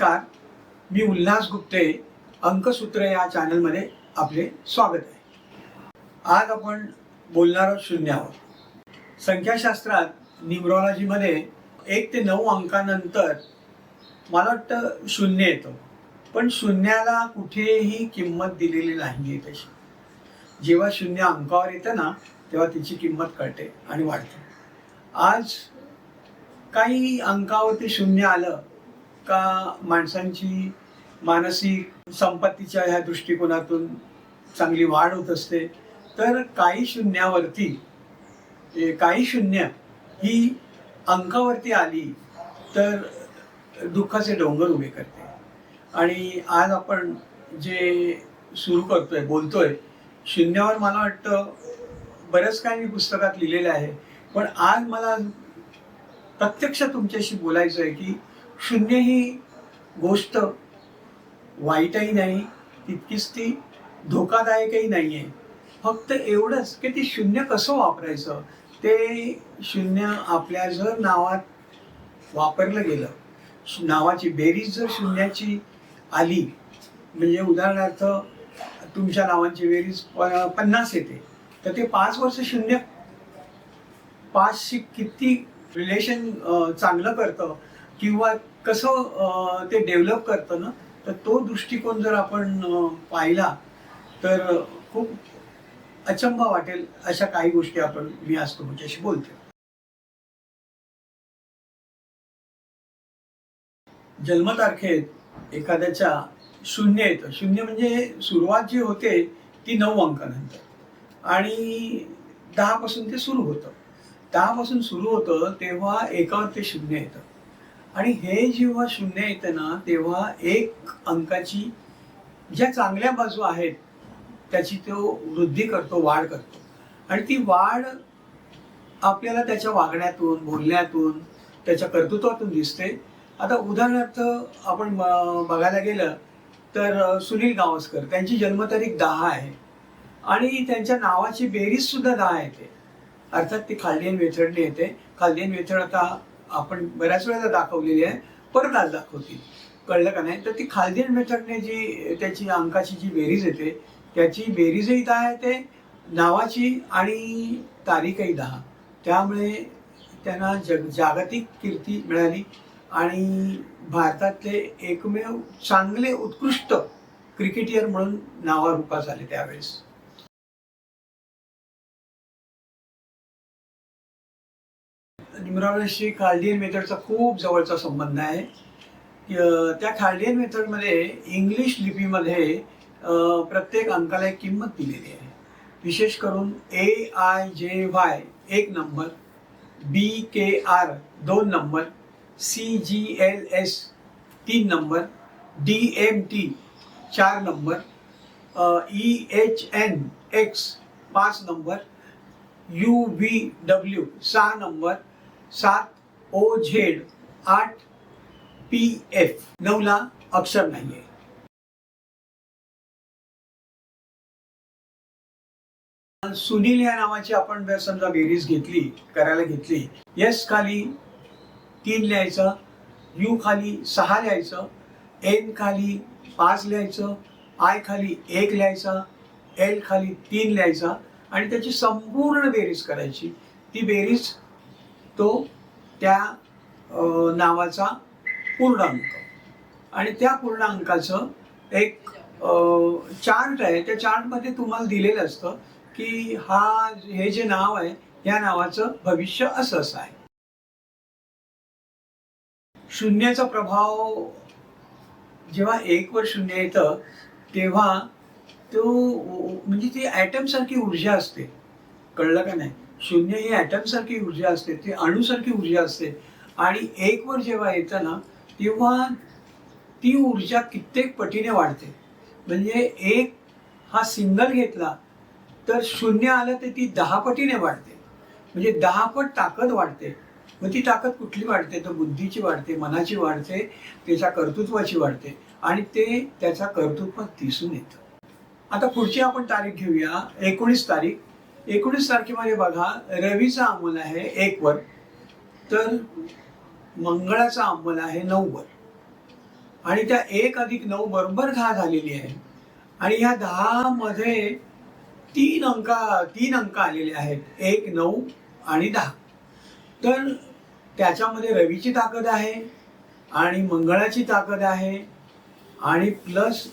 नमस्कार. मी उल्हास गुप्ते अंकसूत्र या चॅनलमध्ये आपले स्वागत आहे. आज आपण बोलणार आहोत शून्यावर. संख्याशास्त्रात न्यूमरॉलॉजीमध्ये एक ते नऊ अंकानंतर मला वाटतं शून्य येतं. पण शून्याला कुठेही किंमत दिलेली नाही आहे तशी. जेव्हा शून्य अंकावर येतं ना तेव्हा तिची किंमत कळते आणि वाढते. आज काही अंकावरती शून्य आलं का माणसांची मानसिक संपत्तीच्या ह्या दृष्टिकोनातून चांगली वाढ होत असते? तर काही शून्यावरती काही शून्य ही अंकावरती आली तर दुःखाचे डोंगर उभे करते. आणि आज आपण जे सुरू करतोय बोलतोय शून्यावर मला वाटतं बरंच काही मी पुस्तकात लिहिलेलं आहे. पण आज मला प्रत्यक्ष तुमच्याशी बोलायचं आहे की शून्य ही गोष्ट वाईटही नाही तितकीच ती धोकादायकही नाही आहे फक्त एवढंच की ती शून्य कसं वापरायचं? ते शून्य आपल्या जर नावात वापरलं गेलं श- नावाची बेरीज जर शून्याची आली म्हणजे उदाहरणार्थ तुमच्या नावांची बेरीज प- पन्नास येते तर ते पाच वर्ष शून्य. पाचशी किती रिलेशन चांगलं करतं किंवा कसं ते डेव्हलप करतं ना तर तो दृष्टिकोन जर आपण पाहिला तर खूप अचंबा वाटेल अशा काही गोष्टी आपण मी आज तुमच्याशी बोलते जन्मतारखेत एखाद्याच्या शून्य येतं. शून्य म्हणजे सुरुवात जी होते ती नऊ अंकानंतर. आणि दहापासून ते सुरू होतं. दहापासून सुरू होतं तेव्हा एकावर ते शून्य येतं. आणि हे जेव्हा शून्य येतं ना तेव्हा एक अंकाची ज्या चांगल्या बाजू आहेत त्याची तो वृद्धी करतो वाढ करतो. आणि ती वाढ आपल्याला त्याच्या वागण्यातून बोलण्यातून त्याच्या कर्तृत्वातून दिसते. आता उदाहरणार्थ आपण बघायला गेलं तर सुनील गावस्कर त्यांची जन्मतारीख दहा आहे. आणि त्यांच्या नावाची बेरीज सुद्धा दहा येते. अर्थात ती खाल्डियन वेथडने येते. खाल्डियन वेथड आता आपण बऱ्याच वेळेला दाखवलेली आहे. परत आज दाखवतील. कळलं का नाही? तर ती खाल्डियन मेथडने जी त्याची अंकाची जी बेरीज येते त्याची बेरीजही दहा येते नावाची आणि तारीखही दहा. त्यामुळे त्यांना जग जागतिक कीर्ती मिळाली आणि भारतातले एकमेव चांगले उत्कृष्ट क्रिकेटियर म्हणून नावारूपास आले त्यावेळेस. न्यूमरॉलॉजी खाल्डियन मेथडचा खूप जवळचा संबंध आहे. त्या खाल्डियन मेथडमध्ये इंग्लिश लिपीमध्ये प्रत्येक अंकाला एक किंमत दिलेली आहे. विशेष करून ए आय जे वाय एक नंबर बी के आर दोन number C G L S तीन नंबर डी एम टी चार number E H N X पाच नंबर यू व्ही डब्ल्यू सहा नंबर सात ओ झेड आठ पी एफ. नऊला अक्षर नाही आहे सुनील या नावाची आपण जर समजा बेरीज घेतली करायला घेतली यस खाली तीन लिहायचं यू खाली सहा लिहायचं एन खाली पाच लिहायचं आय खाली एक लिहायचा एल खाली तीन लिहायचा आणि त्याची संपूर्ण बेरीज करायची. ती बेरीज तो त्या नावाचा पूर्ण अंक आणि त्या पूर्णांकाचं एक चार्ट आहे. त्या चार्टमध्ये तुम्हाला दिलेलं असतं की हा हे जे नाव आहे या नावाचं भविष्य असं असं आहे. शून्याचा प्रभाव जेव्हा एक वर शून्य येतं तेव्हा तो म्हणजे ती ॲटमसारखी ऊर्जा असते. कळलं का नाही? शून्य ही ॲटमसारखी ऊर्जा असते ती अणुसारखी ऊर्जा असते. आणि एकवर जेव्हा येतं ना तेव्हा ती ऊर्जा कित्येक पटीने वाढते. म्हणजे एक हा सिंगल घेतला तर शून्य आलं तर ती दहा पटीने वाढते. म्हणजे दहा पट ताकद वाढते. मग ती ताकद कुठली वाढते? तर बुद्धीची वाढते मनाची वाढते त्याच्या कर्तृत्वाची वाढते. आणि ते त्याचा कर्तृत्व दिसून येतं. आता पुढची आपण तारीख घेऊया एकोणीस तारीख. एकोणीस तारखेमध्ये बघा रवीचा अंमल आहे एक वर तर मंगळाचा अंमल आहे नऊ वर आणि त्या एक अधिक नऊ बरोबर दहा झालेली आहे. आणि ह्या दहा मध्ये तीन अंका तीन अंक आलेले आहेत. एक नऊ आणि दहा. तर त्याच्यामध्ये रवीची ताकद आहे आणि मंगळाची ताकद आहे आणि प्लस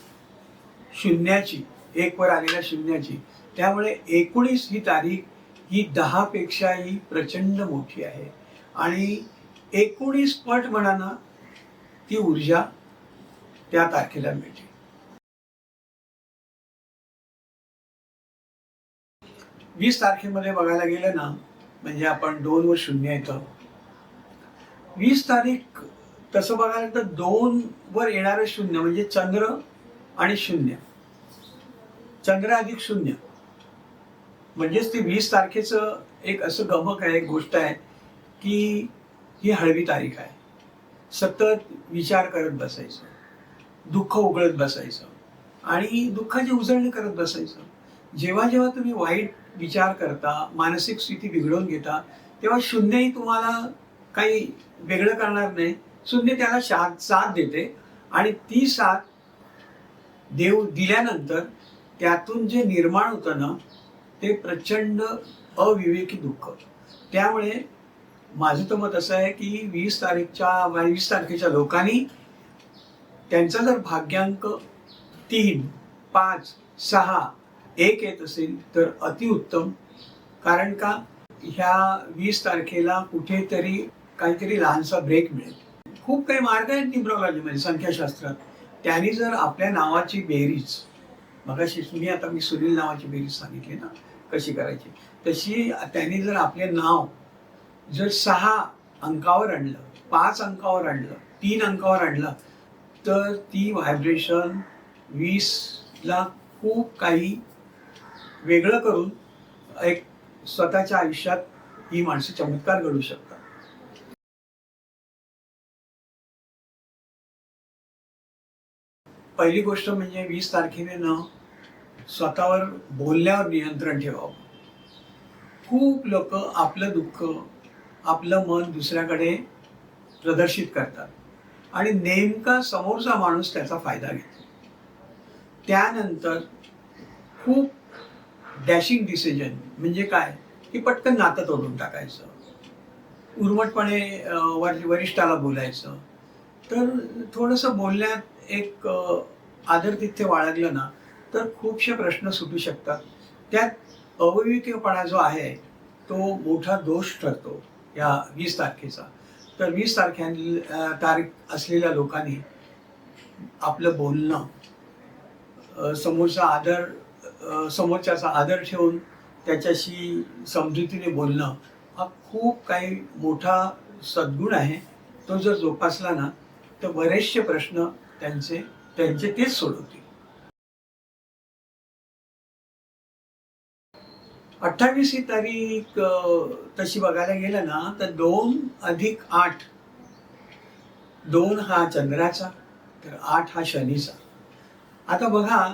शून्याची एक वर आलेल्या शून्याची. त्यामुळे एकोणीस ही तारीख ही दहापेक्षाही प्रचंड मोठी आहे. आणि एकोणीस पट म्हणा ती ऊर्जा त्या तारखेला मिळते. वीस तारखेमध्ये बघायला गेलं ना म्हणजे आपण दोन व शून्य येतं. वीस तारीख तसं बघायला तर दोन वर येणारं शून्य म्हणजे चंद्र आणि शून्य. चंद्र अधिक शून्य. म्हणजेच ते वीस तारखेचं एक असं गमक आहे एक गोष्ट आहे की ही हळवी तारीख आहे. सतत विचार करत बसायचं दुःख उघडत बसायचं आणि दुःखाची उजळणी करत बसायचं. जेव्हा जेव्हा तुम्ही वाईट विचार करता मानसिक स्थिती बिघडवून घेता तेव्हा शून्यही तुम्हाला काही वेगळं करणार नाही. शून्य त्याला साथ साथ देते आणि ती साथ देव दिल्यानंतर त्यातून जे निर्माण होतं ना ते प्रचंड अविवेकी दुःख. त्यामुळे माझं तर मत असं आहे की वीस तारीखच्या वीस तारखेच्या लोकांनी त्यांचा जर भाग्यांक तीन पाच सहा एक येत असेल तर अतिउत्तम कारण का? ह्या वीस तारखेला कुठेतरी काहीतरी लहानसा ब्रेक मिळेल. खूप काही मार्ग आहेत न्यूमरोलॉजीमध्ये संख्याशास्त्रात. त्यांनी जर आपल्या नावाची बेरीज मगाशी मी आता मी सुनील नावाची बेरीज सांगितली ना कशी करायची? तशी त्यांनी जर आपले नाव जर सहा अंकावर आणलं पाच अंकावर आणलं तीन अंकावर आणलं तर ती व्हायब्रेशन वीसला खूप काही वेगळं करून एक स्वतःच्या आयुष्यात ही माणसं चमत्कार घडू शकतात. पहिली गोष्ट म्हणजे वीस तारखेने न स्वतःवर बोलण्यावर नियंत्रण ठेवावं. खूप लोक आपलं दुःख आपलं मन दुसऱ्याकडे प्रदर्शित करतात. आणि नेमका समोरचा माणूस त्याचा फायदा घेतो. त्यानंतर खूप डॅशिंग डिसिजन म्हणजे काय? की पटकन नातं तोडून टाकायचं. उर्मटपणे वर वरिष्ठाला बोलायचं. तर थोडंसं बोलण्यात एक आदरतिथ्य आदर बाळगलं ना तर खूपसे प्रश्न सुटू शकतात. त्यात अविवेकीपणा जो आहे तो मोठा दोष ठरतो या वीस तारखेचा. तर वीस तारख्या तारीख असलेल्या लोकांनी आपलं बोलणं समोरचा आदर समोरच्याचा आदर ठेवून त्याच्याशी समजुतीने बोलणं हा खूप काही मोठा सद्गुण आहे. तो जर जोपासला ना तर बरेचसे प्रश्न त्यांचे त्यांचे तेच सोडवतील. अठ्ठावीस ही तारीख तशी बघायला गेलं ना तर दोन अधिक आठ. दोन हा चंद्राचा तर आठ हा शनीचा. आता बघा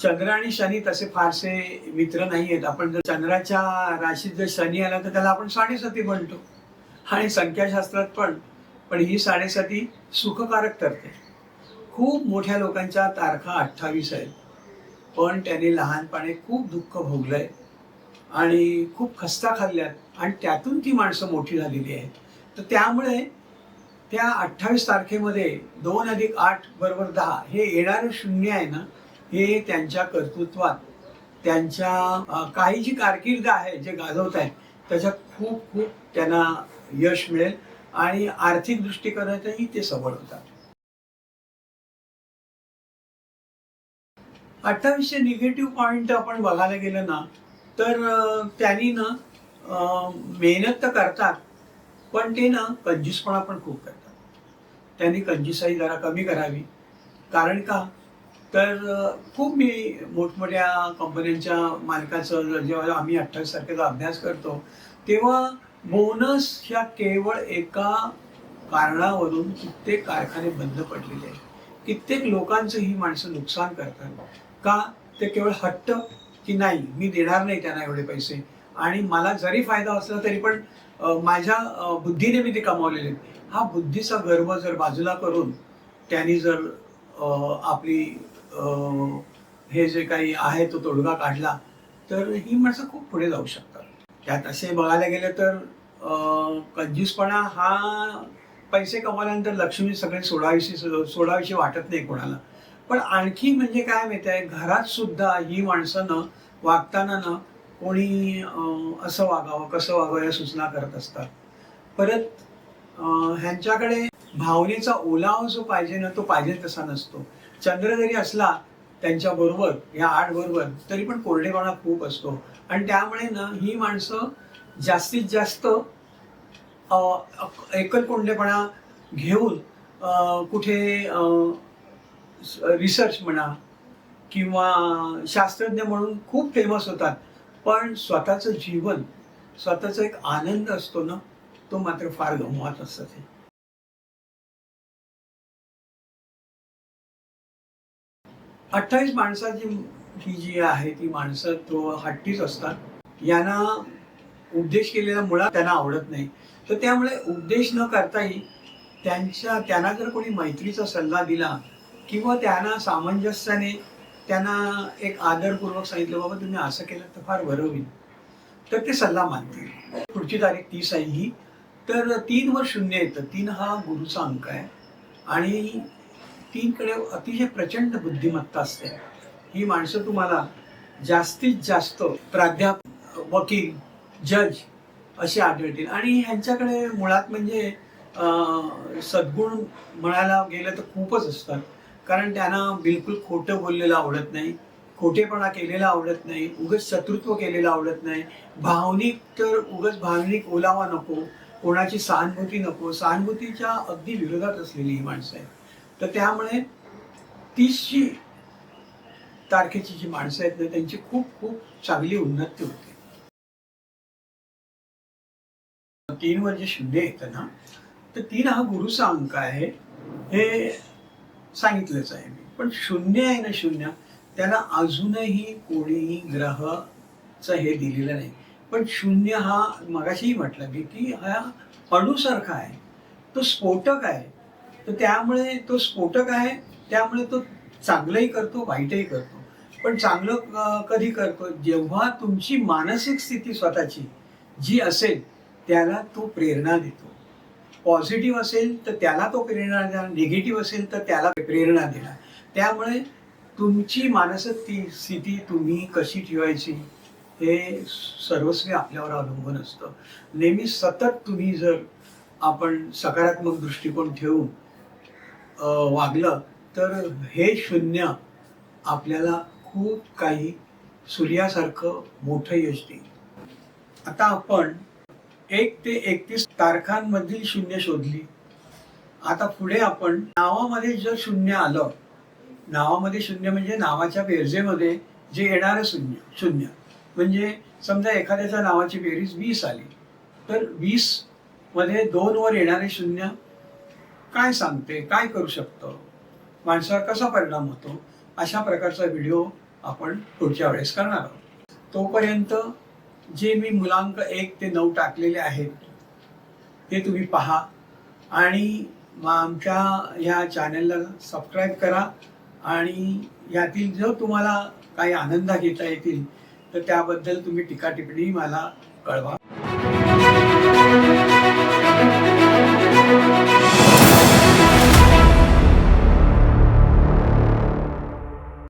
चंद्र आणि शनी तसे फारसे मित्र नाही आहेत आपण जर चंद्राच्या राशीत जर शनी आला तर त्याला आपण साडेसाती म्हणतो. आणि संख्याशास्त्रात पण पण ही साडेसाती सुखकारक ठरते. खूप मोठ्या लोकांच्या तारखा अठ्ठावीस आहेत. पण त्याने लहानपणे खूप दुःख भोगलंय. आणि खूप खस्ता खाल्ल्यात. आणि त्यातून ती माणसं मोठी झालेली आहेत. तर त्यामुळे त्या अठ्ठावीस तारखेमध्ये दोन अधिक आठ बरोबर दहा हे येणारं शून्य आहे ना हे त्यांच्या कर्तृत्वात. त्यांच्या काही जी कारकीर्द आहे जे गाजवत आहेत त्याच्यात खूप खूप त्यांना यश मिळेल. आणि आर्थिक दृष्टिकोनातही ते सबळ होतात. अठ्ठावीसशे निगेटिव्ह पॉईंट आपण बघायला गेलं ना तर त्यांनी ना मेहनत तर करतात पण ते ना कंजूसपणा पण खूप करतात. त्यांनी कंजूसाई जरा कमी करावी. कारण का? तर खूप मी मोठमोठ्या कंपन्यांच्या मालकाचं जेव्हा आम्ही अठ्ठावीस तारखेचा अभ्यास करतो तेव्हा बोनस ह्या केवळ एका कारणावरून कित्येक कारखाने बंद पडलेले आहेत. कित्येक लोकांचं ही माणसं नुकसान करतात. का? ते केवळ हट्ट की नाही मी देणार नाही त्यांना एवढे पैसे. आणि मला जरी फायदा असला तरी पण माझ्या बुद्धीने मी ते कमावलेले हा बुद्धीचा गर्व जर बाजूला करून त्यांनी जर आपली हे जे काही आहे तो तोडगा काढला तर ही माणसं खूप पुढे जाऊ शकतात. त्यात असे बघायला गेलं तर कंजूसपणा हा पैसे कमावल्यानंतर लक्ष्मी सगळे सोडावीशी सोडावीशी वाटत नाही कोणाला. पण आणखी म्हणजे काय माहिती आहे घरात सुद्धा ही माणसं न वागताना ना कोणी असं वागावं कसं वागावं या सूचना करत असतात. परत ह्यांच्याकडे भावनेचा ओलावा जो पाहिजे ना तो पाहिजे तसा नसतो. चंद्र जरी असला त्यांच्या बरोबर या आठ बरोबर तरी पण कोरडेपणा खूप असतो. आणि त्यामुळे ना ही माणसं जास्तीत जास्त एकल कोंडेपणा घेऊन कुठे रिसर्च म्हणा किंवा शास्त्रज्ञ म्हणून खूप फेमस होतात. पण स्वतःचं जीवन स्वतःचा एक आनंद असतो ना तो मात्र फार गमवात असतात अठ्ठावीस माणसाची ही जी आहे ती माणसं तो हट्टीच असतात. यांना उपदेश केलेला मुळात त्यांना आवडत नाही. तर त्यामुळे उपदेश न करताही त्यांच्या त्यांना जर कोणी मैत्रीचा सल्ला दिला किंवा त्यांना सामंजस्याने त्यांना एक आदरपूर्वक सांगितलं बाबा तुम्ही असं केलं तर फार बरं होईल. तर ते सल्ला मानतील. पुढची तारीख तीस आहे ही. तर तीन वर शून्य येतं. तीन हा गुरुचा अंक आहे. आणि तीनकडे अतिशय प्रचंड बुद्धिमत्ता असते. ही माणसं तुम्हाला जास्तीत जास्त प्राध्यापक वकील जज असे आढळतील. आणि ह्यांच्याकडे मुळात म्हणजे सद्गुण म्हणायला गेलं तर खूपच असतात. कारण त्यांना बिलकुल खोटं बोललेलं आवडत नाही खोटेपणा केलेला आवडत नाही उगच शत्रुत्व केलेलं आवडत नाही. भावनिक तर उगच भावनिक ओलावा नको कोणाची सहानुभूती नको. सहानुभूतीच्या अगदी विरोधात असलेली ही माणसं आहेत. तर त्यामुळे तीसची तारखेची जी माणसं आहेत ना त्यांची खूप खूप चांगली उन्नती होते. तीन वर्ष जे शून्य येतं ना तर तीन हा गुरुचा अंक आहे. हे सांगितलंच आहे मी. पण शून्य आहे ना शून्य त्याला अजूनही कोणीही ग्रहचं हे दिलेलं नाही. पण शून्य हा मगाशीही म्हटलं मी की हा अणूसारखा आहे. तो स्फोटक आहे. तर त्यामुळे तो स्फोटक आहे त्यामुळे तो चांगलंही करतो वाईटही करतो. पण चांगलं कधी करतो? जेव्हा तुमची मानसिक स्थिती स्वतःची जी असेल त्याला तो प्रेरणा देतो. पॉझिटिव्ह असेल तर त्याला तो प्रेरणा देणार निगेटिव्ह असेल तर त्याला प्रेरणा देणार. त्यामुळे तुमची मानसिक ती स्थिती तुम्ही कशी ठेवायची हे सर्वस्वी आपल्यावर अवलंबून असतं. नेहमी सतत तुम्ही जर आपण सकारात्मक दृष्टिकोन ठेवून वागलं तर हे शून्य आपल्याला खूप काही सूर्यासारखं मोठं यश देईल. आता आपण एक ते एकतीस तारखांमधील शून्य शोधली. आता पुढे आपण नावामध्ये जर शून्य आलं नावामध्ये शून्य म्हणजे नावाच्या बेरजेमध्ये जे येणारं शून्य शून्य. म्हणजे समजा एखाद्याच्या नावाची बेरीज वीस आली तर वीसमध्ये दोन वर येणारे शून्य काय सांगते काय करू शकतं? माणसावर कसा परिणाम होतो? अशा प्रकारचा व्हिडिओ आपण पुढच्या वेळेस करणार आहोत. तोपर्यंत जे मी मुलांक एक ते नऊ टाकलेले आहेत ते तुम्ही पहा. आणि मग आमच्या ह्या चॅनलला सबस्क्राईब करा. आणि यातील जर तुम्हाला काही आनंद घेता येतील तर त्याबद्दल तुम्ही टीका टिप्पणी मला कळवा.